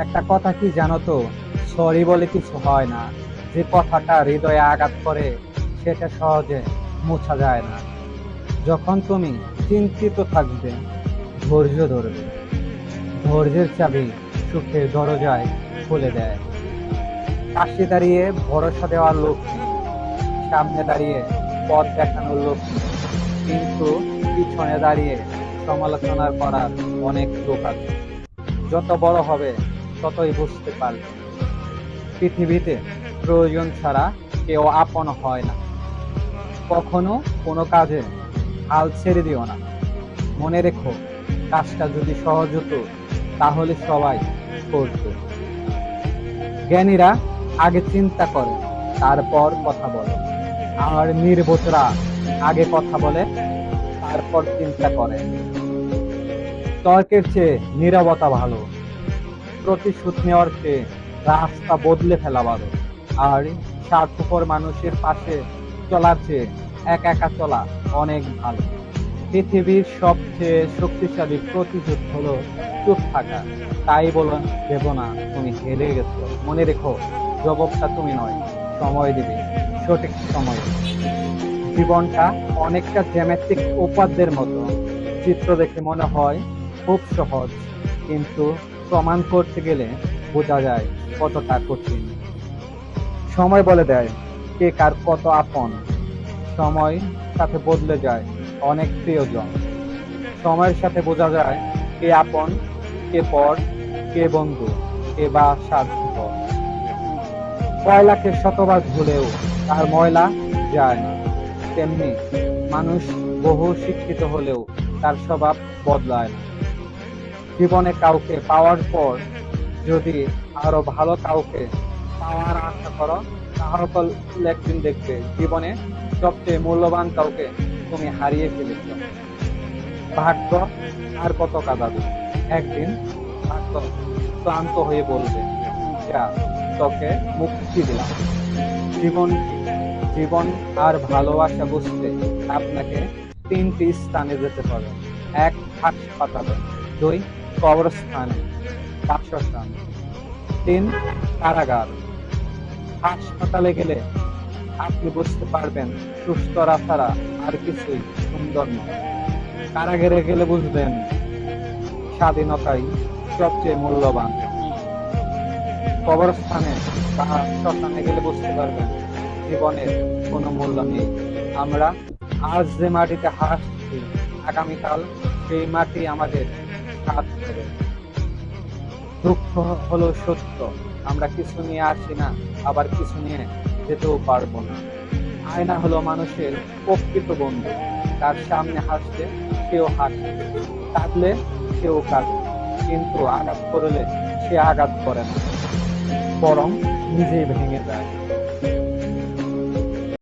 একটা কথা কি জানো তো? সরি বলে কিছু হয় না। যে কথাটা হৃদয়ে আঘাত করে, সেটা সহজে মোছা যায় না। যখন তুমি চিন্তিত থাকবে, ধৈর্য ধরবে। ধৈর্যের চাবি সুখের দরজায় খুলে দেয়। পাশে দাঁড়িয়ে ভরসা দেওয়ার লোক সামনে দাঁড়িয়ে পথ দেখানোর লোক কিন্তু পিছনে দাঁড়িয়ে সমালোচনা করার অনেক লোক আছে। যত বড় হবে ততই বুঝতে পারবে। পৃথিবীতে প্রয়োজন ছাড়া কেউ আপন হয় না। কখনো কোনো কাজে হাল ছেড়ে দিও না। মনে রেখো, কাজটা যদি সহজ হতো, তাহলে সবাই করত। জ্ঞানীরা আগে চিন্তা করে, তারপর কথা বলে। আর নির্বোধরা আগে কথা বলে, তারপর চিন্তা করে। তর্কের চেয়ে নীরবতা ভালো। প্রতিশোধ নেওয়ার চেয়ে রাস্তা বদলে ফেলা ভালো আর স্বার্থপর মানুষের পাশে চলার চেয়ে একা একা চলা অনেক ভালো। পৃথিবীর সবচেয়ে শক্তিশালী প্রতিশোধ হলো চুপ থাকা। তাই বলো দেব না তুমি হেরে গেছো। মনে রেখো জবাবটা তুমি নয়, সময় দিবে, সঠিক সময়। জীবনটা অনেকটা জ্যামেট্রিক উপাদ্যের মতো। চিত্র দেখে মনে হয় খুব সহজ, কিন্তু প্রমাণ করতে গেলে বোঝা যায় কতটা কঠিন। সময় বলে দেয় কে কার কত আপন। সময় সাথে বদলে যায় অনেক প্রিয়জন। সময়ের সাথে বোঝা যায় কে আপন, কে পর, কে বন্ধু, কে বা স্বার্থপর। কয়লাকে শতবার ধুলেও তার ময়লা যায় তেমনি মানুষ বহু শিক্ষিত হলেও তার স্বভাব বদলায় না। জীবনে কাউকে পাওয়ার পর যদি আরও ভালো কাউকে পাওয়ার আশা করো, তাহলে একদিন দেখবে জীবনে সবচেয়ে মূল্যবান কাউকে তুমি হারিয়ে ফেলেছ। ভাগ্য আর কত কাঁদাবে একদিন ভাগ্য ক্লান্ত হয়ে বলবে তোকে মুক্তি দিলাম। জীবন জীবন আর ভালোবাসা বুঝতে আপনাকে তিনটি স্থানে যেতে হবে। এক, হাসপাতালে। দুই কবরস্থানে বাসস্থান তিন, কারাগার। হাসপাতালে গেলে আপনি বুঝতে পারবেন, সুস্থ ছাড়া আর কিছুই সুন্দর নয় কারাগারে গেলে বুঝবেন, স্বাধীনতাই সবচেয়ে মূল্যবান। কবরস্থানে বা শ্মশানে গেলে বুঝতে পারবেন, জীবনের কোনো মূল্য নেই। আমরা আজ যে মাটিতে হাসছি আগামীকাল সেই মাটি আমাদের দেবে দুঃখ হলো সত্য। আমরা কিছু নিয়ে আসি না, আবার কিছু নিয়ে যেতেও পারব না। আয়না হলো মানুষের প্রকৃত বন্ধু। তার সামনে হাসলে সেও হাসে, কাঁদলে সেও কাঁদে। কিন্তু আঘাত করলে সে আঘাত করে না, বরং নিজেই ভেঙে যায়।